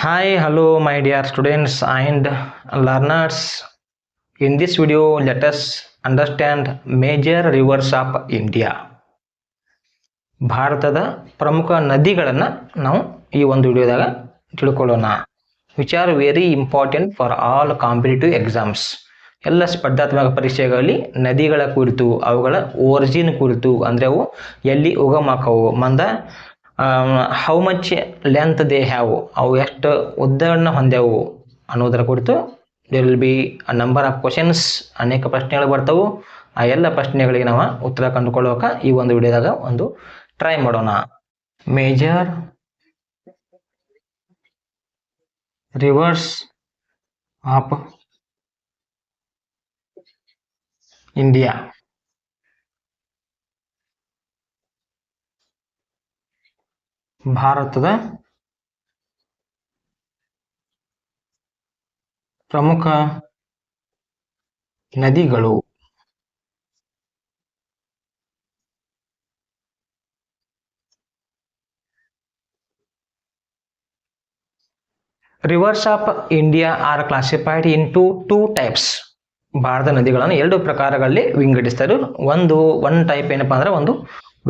Hi hello my dear students and learners. In this video, let us understand major rivers of India. ಭಾರತದ ಪ್ರಮುಖ ನದಿಗಳನ್ನು ನಾವು ಈ ಒಂದು ವಿಡಿಯೋದಾಗ ತಿಳ್ಕೊಳ್ಳೋಣ which are very important for all competitive exams ಎಲ್ಲ ಸ್ಪರ್ಧಾತ್ಮಕ ಪರೀಕ್ಷೆಗಳಲ್ಲಿ ನದಿಗಳ ಕುರಿತು ಅವುಗಳ ಓರಿಜಿನ್ ಕುರಿತು ಅಂದರೆ ಅವು ಎಲ್ಲಿ ಉಗಮಾಕವು ಮಂದ how much length they have ಅವು ಎಷ್ಟು ಉದ್ದವನ್ನು ಹೊಂದ್ಯಾವು ಅನ್ನೋದರ ಕುರಿತು there will be a number of questions ಅನೇಕ ಪ್ರಶ್ನೆಗಳು ಬರ್ತವು ಆ ಎಲ್ಲ ಪ್ರಶ್ನೆಗಳಿಗೆ ನಾವು ಉತ್ತರ ಕಂಡುಕೊಳ್ಳೋಕೆ ಈ ಒಂದು ವಿಡಿಯೋದಾಗ ಒಂದು ಟ್ರೈ ಮಾಡೋಣ ಮೇಜರ್ ರಿವರ್ಸ್ ಆಫ್ ಇಂಡಿಯಾ ಭಾರತದ ಪ್ರಮುಖ ನದಿಗಳು rivers of India are classified into two types Bharat ನದಿಗಳನ್ನು ಎರಡು ಪ್ರಕಾರಗಳಲ್ಲಿ ವಿಂಗಡಿಸ್ತಾರೆ ಒಂದು ಒನ್ ಟೈಪ್ ಏನಪ್ಪಾ ಅಂದ್ರೆ ಒಂದು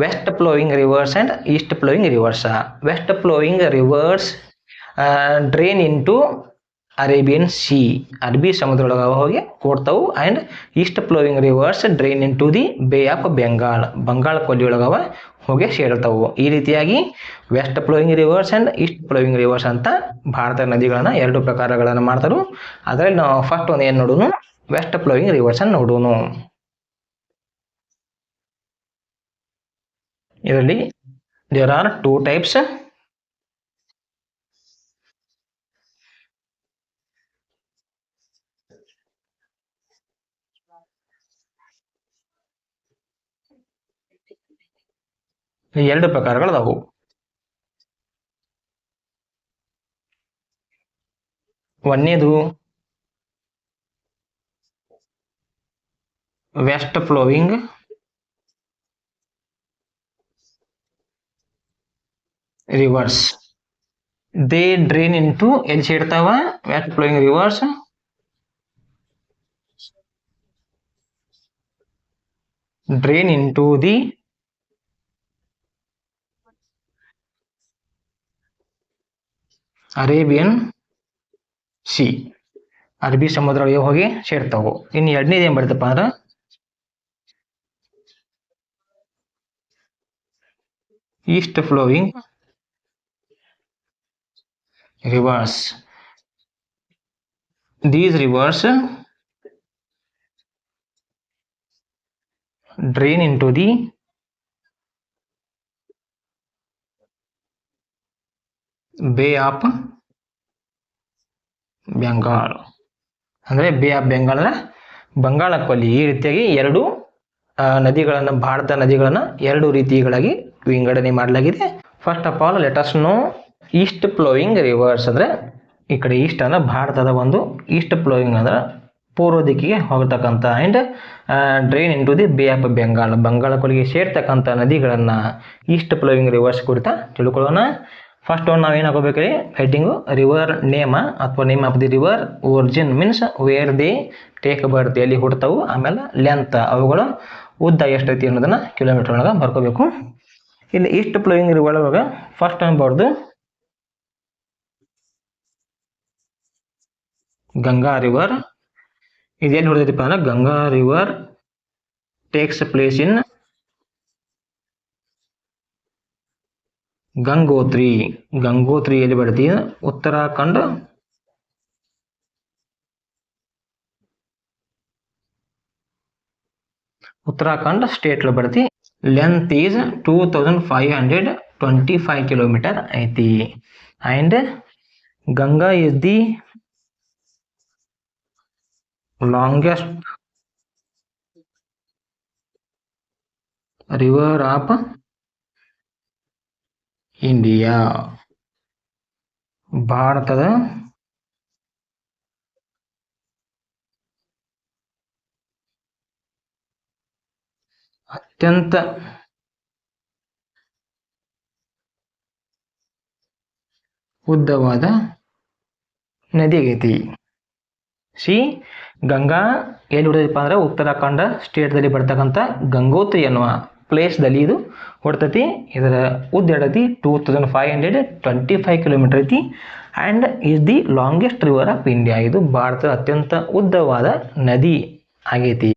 west flowing rivers and east flowing rivers west flowing rivers drain into Arabian sea ಸಮುದ್ರ ಸಮುದ್ರದೊಳಗೆ ಹೋಗಿ ಕೊಡ್ತಾವೆ and east flowing rivers drain into the bay of Bengal Bangala ಕೊಲ್ಲಿಯೊಳಗವ ಹೋಗಿ ಸೇರ್ತಾವೆ ಈ ರೀತಿಯಾಗಿ west flowing rivers and east flowing rivers ಅಂತ ಭಾರತದ ನದಿಗಳನ್ನು ಎರಡು ಪ್ರಕಾರಗಳನ್ನು ಮಾಡ್ತಾರೆ ಅದರಲ್ಲಿ ನಾವು ಫಸ್ಟ್ ಒಂದು ಏನು ನೋಡೋಣ ವೆಸ್ಟ್ ಫ್ಲೋಯಿಂಗ್ ರಿವರ್ಸ್ ಅನ್ನು ನೋಡೋಣ ಇದರಲ್ಲಿ ದೇರ್ ಆರ್ ಟೂ ಟೈಪ್ಸ್ ಎರಡು ಪ್ರಕಾರಗಳದಾವು ಒಂದೇದು west flowing rivers they drain into ಎಲ್ಲಿ ಸೇರ್ತಾವ west flowing rivers drain into the Arabian sea ಅರಬ್ಬಿ ಸಮುದ್ರ ಒಳಗೆ ಹೋಗಿ ಸೇರ್ತಾವು ಇನ್ನು ಎರಡನೇದು ಏನ್ ಬರ್ತಪ್ಪ ಅಂದ್ರ east flowing reverse these reverse drain into the bay of Bengal ಅಂದರೆ ಬೇ ಆಫ್ ಬೆಂಗಾಲ್ನ ಬಂಗಾಳ ಕೊಲ್ಲಿ ಈ ರೀತಿಯಾಗಿ ಎರಡು ನದಿಗಳನ್ನು ಭಾರತ ನದಿಗಳನ್ನು ಎರಡು ರೀತಿಗಳಾಗಿ ವಿಂಗಡಣೆ ಮಾಡಲಾಗಿದೆ first of all let's know east flowing rivers ಅಂದರೆ ಈ ಕಡೆ ಈಸ್ಟ್ ಅಂದರೆ ಭಾರತದ ಒಂದು ಈಸ್ಟ್ ಫ್ಲೋಯಿಂಗ್ ಅಂದರೆ ಪೂರ್ವ ದಿಕ್ಕಿಗೆ ಹೋಗತಕ್ಕಂಥ and drain into the bay of Bengal Bangala ಕೊಲಿಗೆ ಸೇರ್ತಕ್ಕಂಥ ನದಿಗಳನ್ನು ಈಸ್ಟ್ ಫ್ಲೋಯಿಂಗ್ ರಿವರ್ಸ್ ಕುರಿತ ತಿಳ್ಕೊಳ್ಳೋಣ ಫಸ್ಟ್ ಒಂದು ನಾವು ಏನು ಹಾಕೋಬೇಕ್ರಿ ಹೆಡ್ಡಿಂಗು ರಿವರ್ ನೇಮ ಅಥವಾ name of the river origin means where the take birth ಅಲ್ಲಿ ಹುಡ್ತಾವು ಆಮೇಲೆ ಲೆಂತ್ ಅವುಗಳ ಉದ್ದ ಎಷ್ಟೈತಿ ಅನ್ನೋದನ್ನು ಕಿಲೋಮೀಟರ್ ಒಳಗೆ ಬರ್ಕೋಬೇಕು ಇಲ್ಲಿ ಈಸ್ಟ್ ಫ್ಲೋಯಿಂಗ್ ರಿವರ್ ಒಳಗೆ ಫಸ್ಟ್ ಅನ್ಬಾರ್ದು ಗಂಗಾ ರಿವರ್ ಇದೇನು ಹೊಡೆದೈತಿಪ್ಪ ಅಂದ್ರೆ Ganga river takes place in Gangotri Gangotri ಎಲ್ಲಿ ಬರ್ತದೆ ಉತ್ತರಾಖಂಡ್ ఉత్తరాఖండ్ స్టేట్లో పడితే length is two thousand five hundred twenty five kilometre అయితే and Ganga is the longest river of India ಭಾರತದ ಅತ್ಯಂತ ಉದ್ದವಾದ ನದಿಗೈತಿ ಸಿ ಗಂಗಾ ಏನು ಹೊಡೆದಪ್ಪ ಅಂದ್ರೆ ಉತ್ತರಾಖಂಡ ಸ್ಟೇಟ್ದಲ್ಲಿ ಬರ್ತಕ್ಕಂಥ ಗಂಗೋತ್ರಿ ಅನ್ನುವ ಪ್ಲೇಸ್ದಲ್ಲಿ ಇದು ಹೊಡ್ತೈತಿ ಇದರ ಉದ್ದ ಹಿಡತಿ two thousand five hundred twenty five kilometre ಐತಿ and is the longest river of India ಇದು ಭಾರತದ ಅತ್ಯಂತ ಉದ್ದವಾದ ನದಿ ಆಗೈತಿ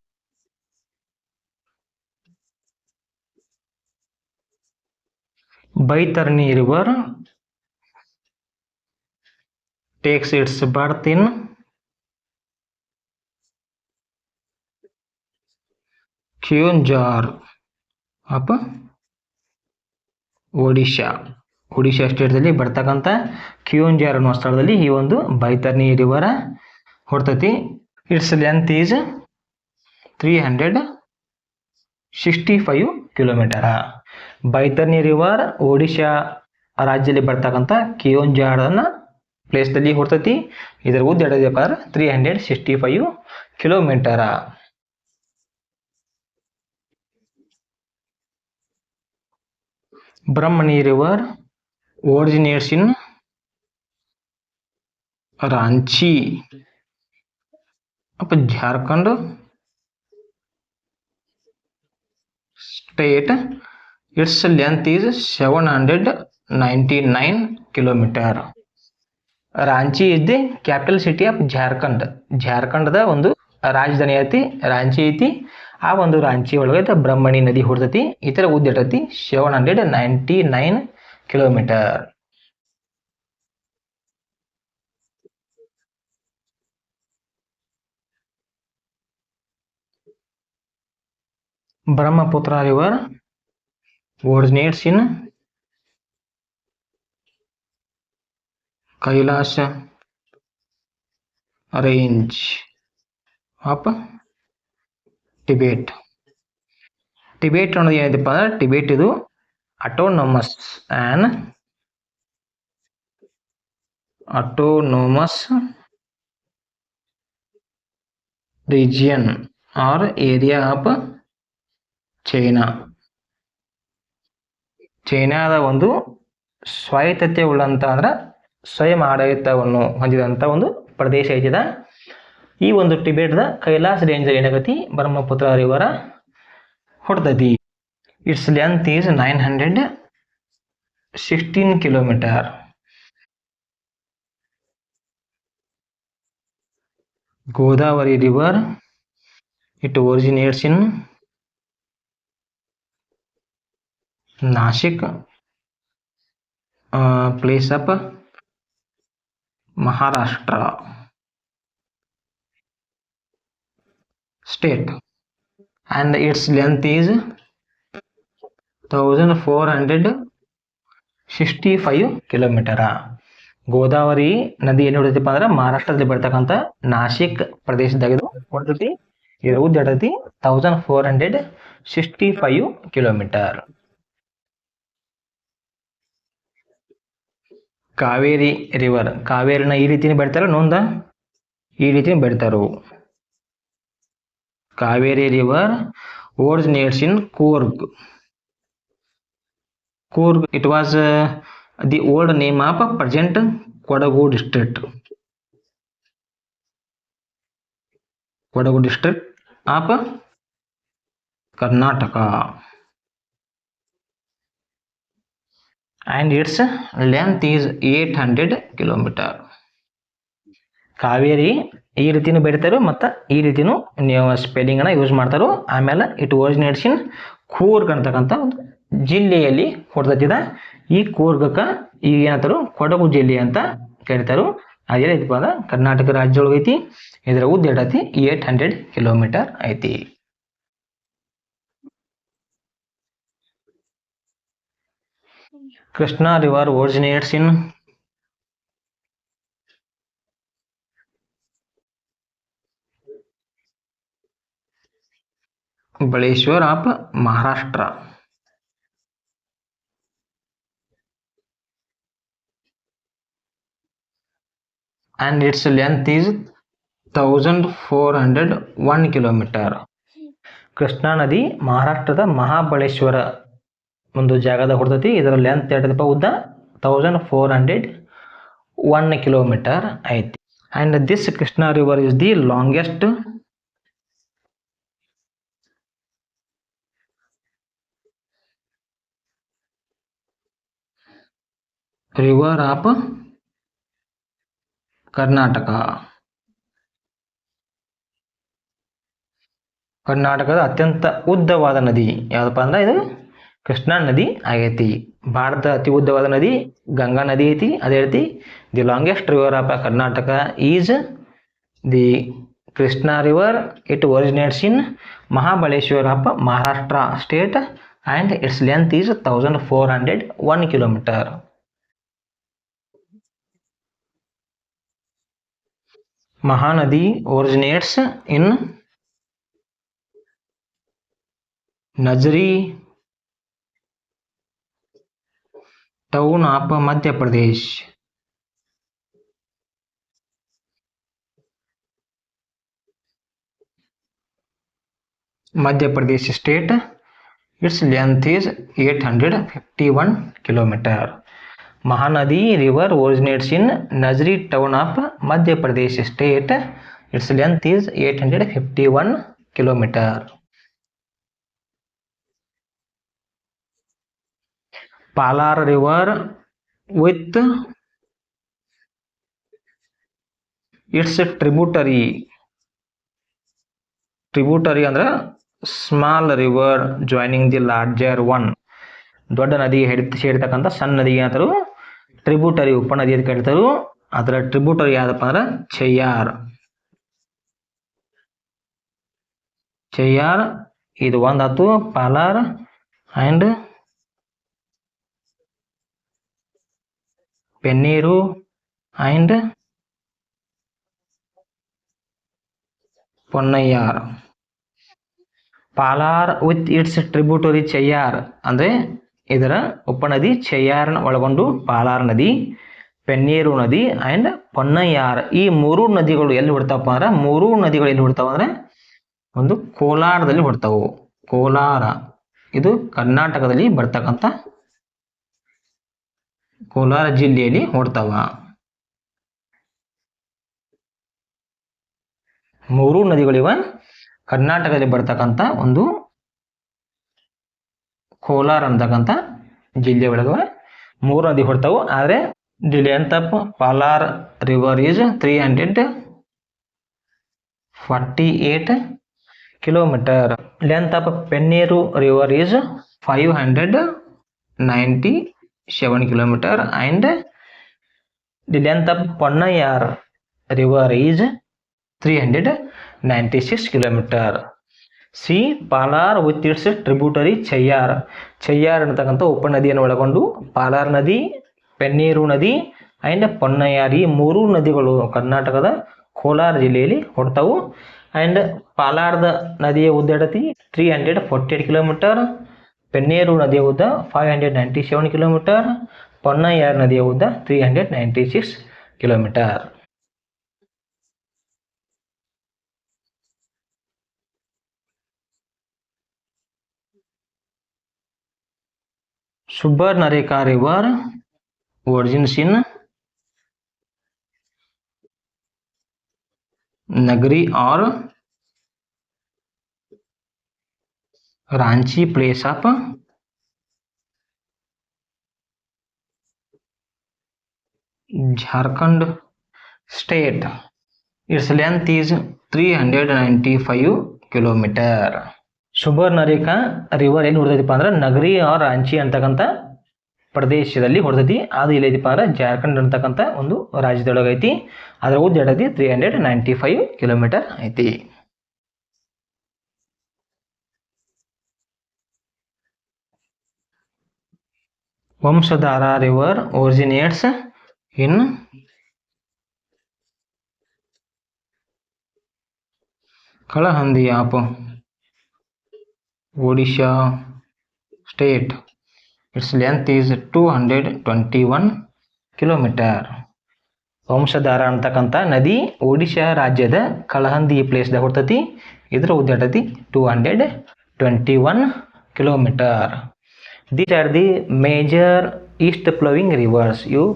Baitarni river takes its birth in Keonjhar ಅಪ್ಪ ಒಡಿಶಾ ಒಡಿಶಾ ಸ್ಟೇಟ್ದಲ್ಲಿ ಬರ್ತಕ್ಕಂಥ ಕಿಯೋಂಜಾರ್ ಅನ್ನುವ ಸ್ಥಳದಲ್ಲಿ ಈ ಒಂದು Baitarani river ಹೊಡ್ತೈತಿ its length is three hundred sixty five kilometre Baitarni river Odisha ರಾಜ್ಯದಲ್ಲಿ ಬರ್ತಕ್ಕಂಥ ಕಿಯೋನ್ಜಾರ್ನ ಪ್ಲೇಸ್ದಲ್ಲಿ ಹೊರ್ತೈತಿ ಇದರ ಉದ್ದ ಎಡದೇಪಾರ three hundred sixty five kilometre Brahmani River originates in Ranchi. Up Jharkhand State, its length is 799 km. Ranchi is the capital city of Jharkhand. Jharkhand is the one. Rajdhani Ranchi is the ಆ ಒಂದು ರಾಂಚಿ ಒಳಗೆ ಬ್ರಹ್ಮಣಿ ನದಿ ಹುಡ್ತತಿ ಇತರ ಉದ್ದ seven hundred ninety nine kilometre Brahmaputra river originates in Kailasa range of Tibet Tibet ಅನ್ನೋದು ಏನಿದೆಪ್ಪ ಅಂದ್ರೆ ಟಿಬೇಟ್ ಇದು autonomous an autonomous region or area of China ಚೈನಾದ ಒಂದು ಸ್ವಾಯತ್ತತೆ ಉಳ್ಳಂತ ಅಂದ್ರೆ ಸ್ವಯಂ ಆಡಳಿತವನ್ನು ಹೊಂದಿದಂತ ಒಂದು ಪ್ರದೇಶ ಐತಿದ ಈ ಒಂದು ಟಿಬೇಟ್ದ ಕೈಲಾಸ ರೇಂಜ್ ಏನಾಗತಿ Brahmaputra river ಹೊಡ್ತೈತಿ its length is nine hundred sixteen kilometre Godavari river it originates in Nashik place of Maharashtra state and its length is 1465 kilometre Godavari ನದಿ ಏನು ಹೊಡಿತಪ್ಪ ಅಂದ್ರೆ ಮಹಾರಾಷ್ಟ್ರದಲ್ಲಿ ಬರ್ತಕ್ಕಂಥ ನಾಶಿಕ್ ಪ್ರದೇಶದಾಗ ಇದು ಹೊಡೆದೈತಿ ಇದರ ಉದ್ದ thousand four hundred sixty five kilometre Kaveri river ಕಾವೇರಿನ ಈ ರೀತಿನೇ ಬೆಳಿತಾರ ನೊಂದ ಈ ರೀತಿನೇ ಬೆಳಿತಾರು Kaveri River originates in Korg. Korg, it was uh, the old name of present Kodagu district. Kodagu district of Karnataka. And its length is 800 kilometers. Kaveri ಈ ರೀತಿನೂ ಬೆಳಿತಾರೆ ಮತ್ತು ಈ ರೀತಿನೂ ನೀವು ಸ್ಪೆಲ್ಲಿಂಗನ್ನು ಯೂಸ್ ಮಾಡ್ತಾರೆ ಆಮೇಲೆ ಇಟ್ ವಾಸ್ ಕೂರ್ಗ್ ಅಂತಕ್ಕಂಥ ಒಂದು ಜಿಲ್ಲೆಯಲ್ಲಿ ಹೊಡೆದಿದ್ದ ಈ ಕೂರ್ಗಕ್ಕೆ ಈಗ ಏನಂತಾರು ಕೊಡಗು ಜಿಲ್ಲೆ ಅಂತ ಕರೀತಾರೆ ಅದೇ ರೀತಿ ಕರ್ನಾಟಕ ರಾಜ್ಯ ಐತಿ ಇದರ ಉದ್ದ ಇಡತಿ ಏಟ್ ಹಂಡ್ರೆಡ್ ಕಿಲೋಮೀಟರ್ ಐತಿ Krishna river originates in Baleshwar of Maharashtra is its four hundred one kilometre Krishna ನದಿ ಮಹಾರಾಷ್ಟ್ರದ ಮಹಾಬಳೇಶ್ವರ ಒಂದು ಜಾಗದ ಹೊರತೈತಿ ಇದರ ಲೆಂತ್ ಎರಡಪ್ಪ ಉದ್ದ thousand four hundred one kilometre ಐತಿ and this Krishna river is the longest river of Karnataka ಕರ್ನಾಟಕದ ಅತ್ಯಂತ ಉದ್ದವಾದ ನದಿ ಯಾವುದಪ್ಪ ಅಂದ್ರೆ ಇದು ಕೃಷ್ಣಾ ನದಿ ಆಗೈತಿ ಭಾರತ ಅತಿ ಉದ್ದವಾದ ನದಿ ಗಂಗಾ ನದಿ ಐತಿ ಅದೇ ರೀತಿ the longest river of Karnataka is the Krishna river it originates in Mahabaleshwar of Maharashtra state and its length is thousand four hundred one kilometre Mahanadi originates in Nagri town of Madhya Pradesh Madhya Pradesh state its length is 851 kilometre Mahanadi river originates in Nazri town of Madhya Pradesh state. Its length is 851 km. Palar river with its tributary and a small river joining the larger one. ದೊಡ್ಡ ನದಿಗೆ ಹಿಡಿತ ಸೇರ್ತಕ್ಕಂಥ ಸಣ್ಣ ನದಿಗೆ ಏನಂತಾರು tributary ಉಪನದಿ ಅಂತ ಕೇಳ್ತಾರು ಅದರ tributary ಯಾವ್ದಪ್ಪ ಅಂದ್ರೆ ಚೆಯ್ಯಾರ್ ಚೆಯ್ಯಾರ್ ಇದು ಒಂದಾತು Palar and Penneru and Ponnaiyar Palar with its tributary Cheyyar అంటే ಇದರ ಉಪನದಿ ಚೆಯ್ಯಾರ್ನ ಒಳಗೊಂಡು ಪಾಲಾರ್ ನದಿ ಪೆನ್ನೇರು ನದಿ ಆ್ಯಂಡ್ ಪೊನ್ನಯ್ಯಾರ್ ಈ ಮೂರು ನದಿಗಳು ಎಲ್ಲಿ ಹೊಡ್ತಾವಪ್ಪ ಅಂದ್ರೆ ಮೂರು ನದಿಗಳು ಎಲ್ಲಿ ಹುಡ್ತಾವ ಅಂದ್ರೆ ಒಂದು ಕೋಲಾರದಲ್ಲಿ ಹೊಡ್ತಾವು ಕೋಲಾರ ಇದು ಕರ್ನಾಟಕದಲ್ಲಿ ಬರ್ತಕ್ಕಂಥ ಕೋಲಾರ ಜಿಲ್ಲೆಯಲ್ಲಿ ಹೊಡ್ತಾವ ಮೂರು ನದಿಗಳಿವ ಕರ್ನಾಟಕದಲ್ಲಿ ಬರ್ತಕ್ಕಂಥ ಒಂದು ಕೋಲಾರ ಅಂತಕ್ಕಂಥ ಜಿಲ್ಲೆ ಒಳಗೆ ಮೂರು ನದಿ ಹೊಡ್ತಾವು ಆದರೆ the length of Palar river is three hundred forty eight kilometre length of Penneru river is five hundred ninety seven kilometre and the length of river is three hundred ninety six kilometre see Palar with its tributary Cheyyar Cheyyar ಅನ್ನತಕ್ಕಂಥ ಉಪನದಿಯನ್ನು ಒಳಗೊಂಡು ಪಾಲಾರ್ ನದಿ ಪೆನ್ನೇರು ನದಿ and ಈ ಮೂರು ನದಿಗಳು ಕರ್ನಾಟಕದ ಕೋಲಾರ ಜಿಲ್ಲೆಯಲ್ಲಿ ಹೊಡ್ತವು ಆ್ಯಂಡ್ ಪಾಲಾರ್ದ ನದಿಯ ಉದ್ದ ಎಡತಿ three hundred forty eight kilometre Penneru ನದಿಯ ಉದ್ದ five hundred ninety seven kilometre Ponnaiyar ನದಿಯ ಉದ್ದ three hundred ninety six kilometre Subarnarekha river origins in Nagri और Ranchi place of Jharkhand state its length is 395 kilometre Subar river ಏನು ಹೊಡೆದೈತಿಪ್ಪ ಅಂದ್ರೆ ನಗರಿ R Ranchi ಅಂತಕ್ಕಂಥ ಪ್ರದೇಶದಲ್ಲಿ ಹೊಡೆದೈತಿ ಅದು ಇಲ್ಲೈತಿಪ್ಪ ಅಂದ್ರೆ ಜಾರ್ಖಂಡ್ ಅಂತಕ್ಕಂಥ ಒಂದು ರಾಜ್ಯದೊಳಗೈತಿ ಅದರ ಉದ್ದ ಎಡದಿ three hundred ninety five kilometre ಐತಿ Vamsadhara river originates in Kalahandi of Odisha state. Its length is 221 kilometre Vamsadhara ಅಂತಕ್ಕಂಥ ನದಿ ಒಡಿಶಾ ರಾಜ್ಯದ ಕಳಹಂದಿ ಪ್ಲೇಸ್ದಾಗ ಹುಡ್ತತಿ ಇದರ ಉದ್ದಟತಿ two hundred twenty one kilometre these are the major east flowing rivers ಇವು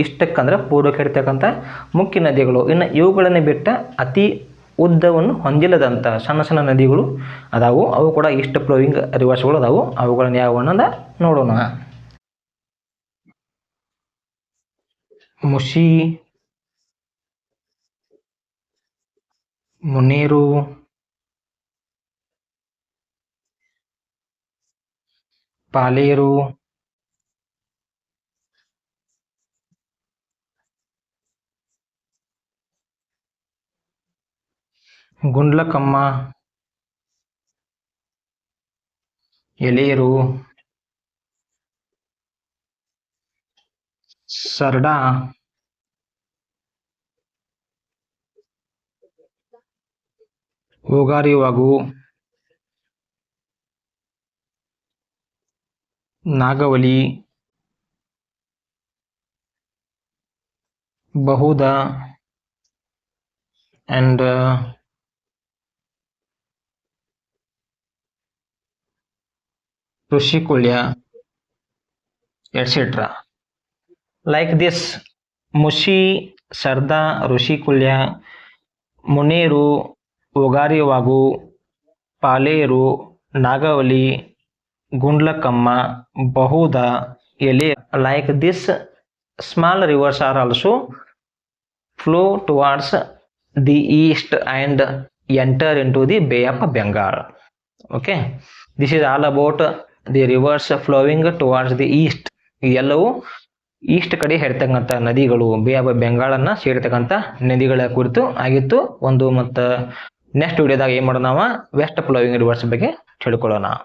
ಈಸ್ಟಕ್ಕಂದ್ರೆ ಅಂದ್ರೆ ಪೂರ್ವಕ್ಕೆ ಇರ್ತಕ್ಕಂಥ ಮುಖ್ಯ ನದಿಗಳು ಇನ್ನು ಇವುಗಳನ್ನು ಬಿಟ್ಟ ಅತಿ ಉದ್ದವನ್ನು ಹೊಂದಿಲ್ಲದಂಥ ಸಣ್ಣ ಸಣ್ಣ ನದಿಗಳು ಅದಾವು ಅವು ಕೂಡ ಈಸ್ಟ್ ಫ್ಲೋಯಿಂಗ್ ರಿವರ್ಸ್ಗಳು ಅದಾವು ಅವುಗಳನ್ನು ಯಾವ ನೋಡೋಣ ಮುಸಿ ಮುನೇರು ಪಾಲೇರು Gundlakamma ಎಲೇರು Sarda Hogarivagu Nagavali Bahuda and Rushikulya etcetera like this Mushi Sarda Rushikulya Muneru Ogarivagu Paleru Nagavali Gundlakamma Bahuda ಎಲೆ like this small rivers are also flow towards the east and enter into the bay of Bengal okay this is all about the rivers flowing towards the east ಎಲ್ಲವೂ east ಕಡೆ ಹೇಳ್ತಕ್ಕಂಥ ನದಿಗಳು B ಬೆಂಗಾಳನ್ನ ಸೇರ್ತಕ್ಕಂಥ ನದಿಗಳ ಕುರಿತು ಆಗಿತ್ತು ಒಂದು ಮತ್ತ ನೆಕ್ಸ್ಟ್ ವಿಡಿಯೋದಾಗ ಏನ್ ಮಾಡೋಣ ವೆಸ್ಟ್ ಫ್ಲೋವಿಂಗ್ ರಿವರ್ಸ್ ಬಗ್ಗೆ ತಿಳ್ಕೊಳ್ಳೋಣ